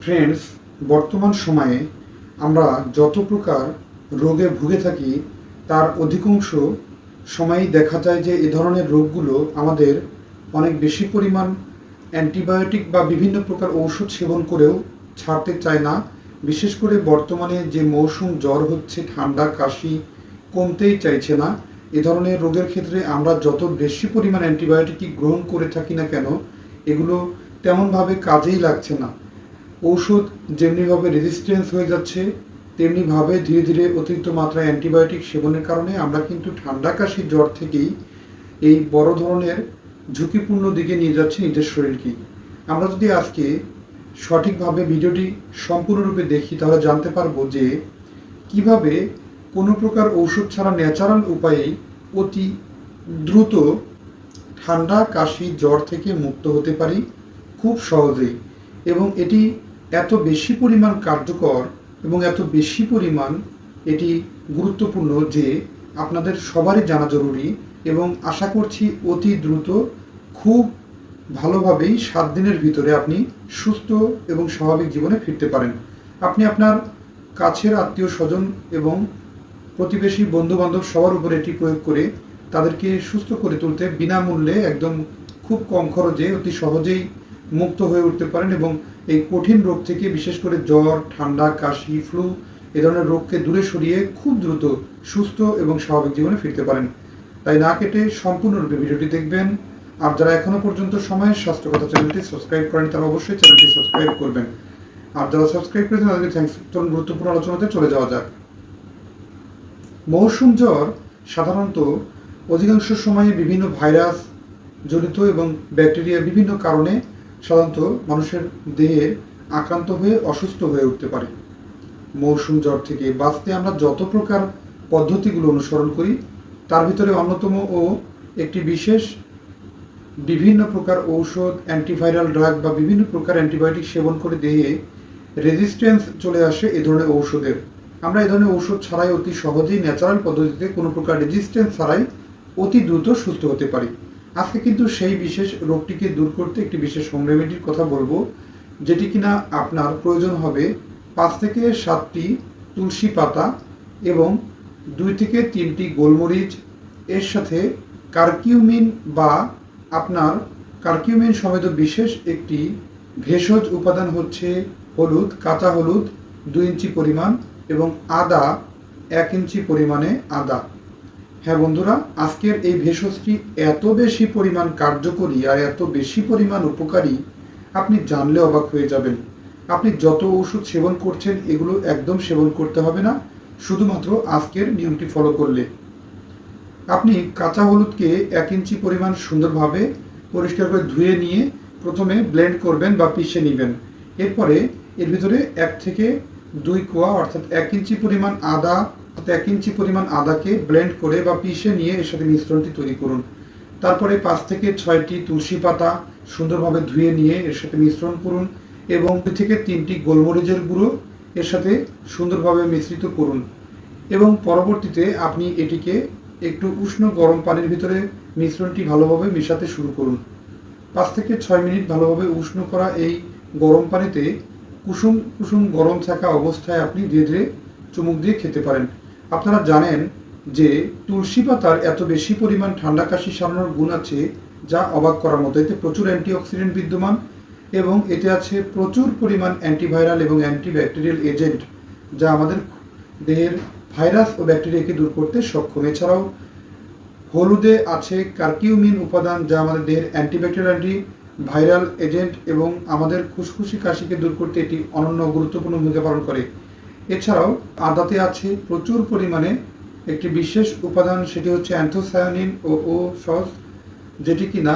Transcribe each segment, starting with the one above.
Friends বর্তমান সময়ে আমরা যত প্রকার রোগে ভুগে থাকি, তার অধিকাংশ সময়ই দেখা যায় যে এ ধরনের রোগগুলো আমাদের অনেক বেশি পরিমাণ অ্যান্টিবায়োটিক বা বিভিন্ন প্রকার ঔষধ সেবন করেও ছাড়তে চায় না। বিশেষ করে বর্তমানে যে মৌসুম জ্বর হচ্ছে, ঠান্ডা, কাশি কমতেই চাইছে না। এ ধরনের রোগের ক্ষেত্রে আমরা যত বেশি পরিমাণ অ্যান্টিবায়োটিকই গ্রহণ করে থাকি না কেন, এগুলো তেমনভাবে কাজেই লাগছে না। ঔষধ যেমনিভাবে রেজিস্ট্যান্স হয়ে যাচ্ছে, তেমনিভাবে ধীরে ধীরে অতিরিক্ত মাত্রায় অ্যান্টিবায়োটিক সেবনের কারণে আমরা কিন্তু ঠান্ডা কাশির জ্বর থেকেই এই বড় ধরনের ঝুঁকিপূর্ণ দিকে নিয়ে যাচ্ছি নিজের শরীরকে। আমরা যদি আজকে সঠিকভাবে ভিডিওটি সম্পূর্ণরূপে দেখি, তাহলে জানতে পারব যে কীভাবে কোনো প্রকার ঔষধ ছাড়া ন্যাচারাল উপায়ে অতি দ্রুত ঠান্ডা কাশি জ্বর থেকে মুক্ত হতে পারি খুব সহজেই। এবং এটি এত বেশি পরিমাণ কার্যকর এবং এত বেশি পরিমাণ এটি গুরুত্বপূর্ণ যে আপনাদের সবারই জানা জরুরি এবং আশা করছি অতি দ্রুত খুব ভালোভাবেই সাত দিনের ভিতরে আপনি সুস্থ এবং স্বাভাবিক জীবনে ফিরতে পারেন। আপনি আপনার কাছের আত্মীয় স্বজন এবং প্রতিবেশী বন্ধু বান্ধব সবার উপর এটি প্রয়োগ করে তাদেরকে সুস্থ করে তুলতে বিনামূল্যে একদম খুব কম খরচে অতি সহজেই মুক্ত হয়ে উঠতে পারেন এবং এই কঠিন রোগ থেকে, বিশেষ করে জ্বর, ঠান্ডা, কাশি, ফ্লু, এ ধরনের রোগকে দূরে সরিয়ে খুব দ্রুত সুস্থ এবং স্বাভাবিক জীবনে ফিরতে পারেন। তাই না কেটে সম্পূর্ণরূপে ভিডিওটি দেখবেন। আর যারা এখনও পর্যন্ত সময়ের স্বাস্থ্য কথা চ্যানেলটি সাবস্ক্রাইব করেন, তারা অবশ্যই চ্যানেলটি সাবস্ক্রাইব করবেন। আর যারা সাবস্ক্রাইব করেছেন, তাদেরকে থ্যাংকস চলুন গুরুত্বপূর্ণ আলোচনাতে চলে যাওয়া যাক। মৌসুম জ্বর সাধারণত অধিকাংশ সময়ে বিভিন্ন ভাইরাস জনিত এবং ব্যাকটেরিয়া বিভিন্ন কারণে সাধারণত মানুষের দেহে আক্রান্ত হয়ে অসুস্থ হয়ে উঠতে পারে। মৌসুম জ্বর থেকে বাঁচতে আমরা যত প্রকার পদ্ধতিগুলো অনুসরণ করি, তার ভিতরে অন্যতম ও একটি বিশেষ বিভিন্ন প্রকার ঔষধ অ্যান্টিভাইরাল ড্রাগ বা বিভিন্ন প্রকার অ্যান্টিবায়োটিক সেবন করে দেহে রেজিস্ট্যান্স চলে আসে এ ধরনের ঔষধের। আমরা এ ধরনের ঔষধ ছাড়াই অতি সহজেই ন্যাচারাল পদ্ধতিতে কোনো প্রকার রেজিস্ট্যান্স ছাড়াই অতি দ্রুত সুস্থ হতে পারি। আজকে কিন্তু সেই বিশেষ রোগটিকে দূর করতে একটি বিশেষ হোম রেমেডির কথা বলব, যেটি কিনা আপনার প্রয়োজন হবে পাঁচ থেকে সাতটি তুলসী পাতা এবং দুই থেকে তিনটি গোলমরিচ, এর সাথে কার্কিউমিন বা আপনার কার্কিউমিন সমেত বিশেষ একটি ভেষজ উপাদান হচ্ছে হলুদ, কাঁচা হলুদ, দুই ইঞ্চি পরিমাণ এবং আদা এক ইঞ্চি পরিমাণে আদা। হ্যাঁ বন্ধুরা, আজকের এই ভেষজটি এত বেশি পরিমাণ কার্যকরী আর এত বেশি পরিমাণ উপকারী, আপনি জানলে অবাক হয়ে যাবেন। আপনি যত ওষুধ সেবন করছেন, এগুলো একদম সেবন করতে হবে না, শুধুমাত্র আজকের নিয়মটি ফলো করলে। আপনি কাঁচা হলুদকে এক ইঞ্চি পরিমাণ সুন্দরভাবে পরিষ্কার করে ধুয়ে নিয়ে প্রথমে ব্লেন্ড করবেন বা পিষে নেবেন। এরপরে এর ভিতরে এক থেকে দুই কোয়া, অর্থাৎ এক ইঞ্চি পরিমাণ আদা এক ইঞ্চি পরিমাণ আদাকে ব্লেন্ড করে বা পিষে নিয়ে এর সাথে মিশ্রণটি তৈরি করুন। তারপরে পাঁচ থেকে ছয়টি তুলসী পাতা সুন্দরভাবে ধুয়ে নিয়ে এর সাথে মিশ্রণ করুন এবং দুই থেকে তিনটি গোলমরিচের গুঁড়ো এর সাথে সুন্দরভাবে মিশ্রিত করুন। এবং পরবর্তীতে আপনি এটিকে একটু উষ্ণ গরম পানির ভিতরে মিশ্রণটি ভালোভাবে মেশাতে শুরু করুন। পাঁচ থেকে ছয় মিনিট ভালোভাবে উষ্ণ করা এই গরম পানিতে কুসুম কুসুম গরম থাকা অবস্থায় আপনি ধীরে ধীরে চুমুক দিয়ে খেতে পারেন। আপনারা জানেন যে তুলসী পাতার এত বেশি পরিমাণ ঠান্ডা কাশি সারানোর গুণ আছে যা অবাক করার মতো। এতে প্রচুর অ্যান্টিঅক্সিডেন্ট বিদ্যমান এবং এতে আছে প্রচুর পরিমাণ অ্যান্টিভাইরাল এবং অ্যান্টিব্যাকটেরিয়াল এজেন্ট যা আমাদের দেহের ভাইরাস ও ব্যাকটেরিয়াকে দূর করতে সক্ষম। এছাড়াও হলুদে আছে কার্কিউমিন উপাদান যা আমাদের দেহের অ্যান্টিব্যাকটেরিয়াল অ্যান্টি ভাইরাল এজেন্ট এবং আমাদের খুশখুশি কাশিকে দূর করতে এটি অনন্য গুরুত্বপূর্ণ ভূমিকা পালন করে। এছাড়াও আদাতে আছে প্রচুর পরিমাণে একটি বিশেষ উপাদান, সেটি হচ্ছে অ্যান্থোসায়ানিন ও ও সস, যেটি কিনা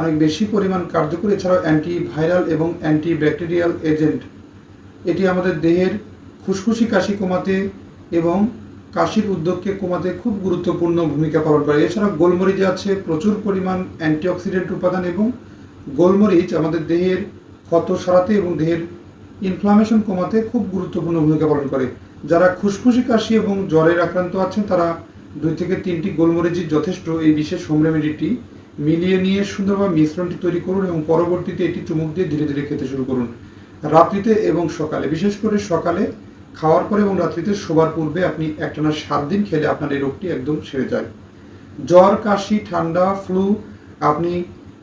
অনেক বেশি পরিমাণ কার্যকরী। এছাড়াও অ্যান্টি ভাইরাল এবং অ্যান্টি ব্যাকটেরিয়াল এজেন্ট এটি আমাদের দেহের খুশখুশি কাশি কমাতে এবং কাশির উদ্যোগকে কমাতে খুব গুরুত্বপূর্ণ ভূমিকা পালন করে। এছাড়া গোলমরিচে আছে, প্রচুর পরিমাণ অ্যান্টিঅক্সিডেন্ট উপাদান এবং গোলমরিচ আমাদের দেহের ক্ষত সারাতে এবং দেহের ইনফ্লামেশন কমাতে খুব গুরুত্বপূর্ণ ভূমিকা পালন করে। যারা খুশখুশি, কাশি এবং জ্বরের আক্রান্ত আছেন, তারা দুই থেকে তিনটি গোলমরিচই যথেষ্ট এই বিশেষ হোম রেমেডিটি মিলিয়ে নিয়ে সুন্দরভাবে মিশ্রণটি তৈরি করুন এবং পরবর্তীতে এটি চুমুক দিয়ে ধীরে ধীরে খেতে শুরু করুন। রাত্রিতে এবং সকালে, বিশেষ করে সকালে খাওয়ার পরে এবং রাত্রিতে শোবার পূর্বে আপনি একটানা সাত দিন খেলে আপনার এই রোগটি একদম সেরে যায়। জ্বর, কাশি, ঠান্ডা ফ্লু আপনি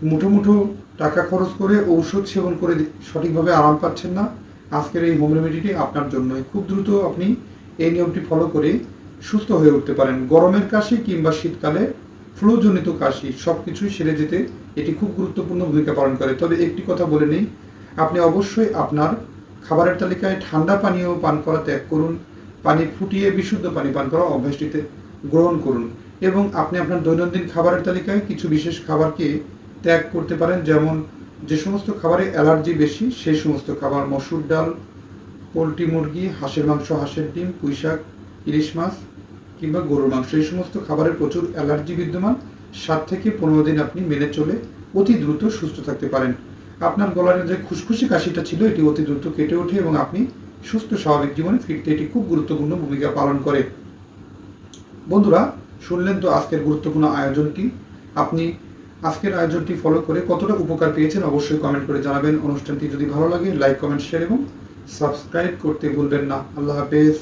মুঠো মুঠো টাকা খরচ করে ঔষধ সেবন করে সঠিকভাবে আরাম পাচ্ছেন না। আজকের এই হোম রেমেডিটি আপনার জন্যই। খুব দ্রুত আপনি এই নিয়মটি ফলো করে সুস্থ হয়ে উঠতে পারেন। গরমের কাশি কিংবা শীতকালে ফ্লুজনিত কাশি সব কিছুই সেরে যেতে এটি খুব গুরুত্বপূর্ণ ভূমিকা পালন করে। তবে একটি কথা বলে নেই, আপনি অবশ্যই আপনার খাবারের তালিকায় ঠান্ডা পানীয় পান করা ত্যাগ করুন, পানি ফুটিয়ে বিশুদ্ধ পানি পান করা অভ্যাসটিতে গ্রহণ করুন এবং আপনি আপনার দৈনন্দিন খাবারের তালিকায় কিছু বিশেষ খাবারকে ত্যাগ করতে পারেন, যেমন যে সমস্ত খাবারে অ্যালার্জি বেশি, সেই সমস্ত খাবার মসুর ডাল, পোলট্রি মুরগি, হাঁসের মাংস, হাঁসের ডিম পুঁইশাক ইলিশ মাছ কিংবা গরুর মাংস, এই সমস্ত খাবারের প্রচুর অ্যালার্জি বিদ্যমান। সাত থেকে পনেরো দিন আপনি মেনে চলে অতি দ্রুত সুস্থ থাকতে পারেন। আপনার গলার যে খুশখুশি কাশিটা ছিল, এটি অতি দ্রুত কেটে ওঠে এবং আপনি সুস্থ, স্বাভাবিক জীবনে ফিরতে এটি খুব গুরুত্বপূর্ণ ভূমিকা পালন করে। বন্ধুরা, শুনলেন তো আজকের গুরুত্বপূর্ণ আয়োজনটি? আপনি আজকের আয়োজনটি ফলো করে কতটা উপকার পেয়েছেন অবশ্যই কমেন্ট করে জানাবেন। অনুষ্ঠানটি যদি ভালো লাগে লাইক কমেন্ট শেয়ার এবং সাবস্ক্রাইব করতে ভুলবেন না। আল্লাহ হাফেজ।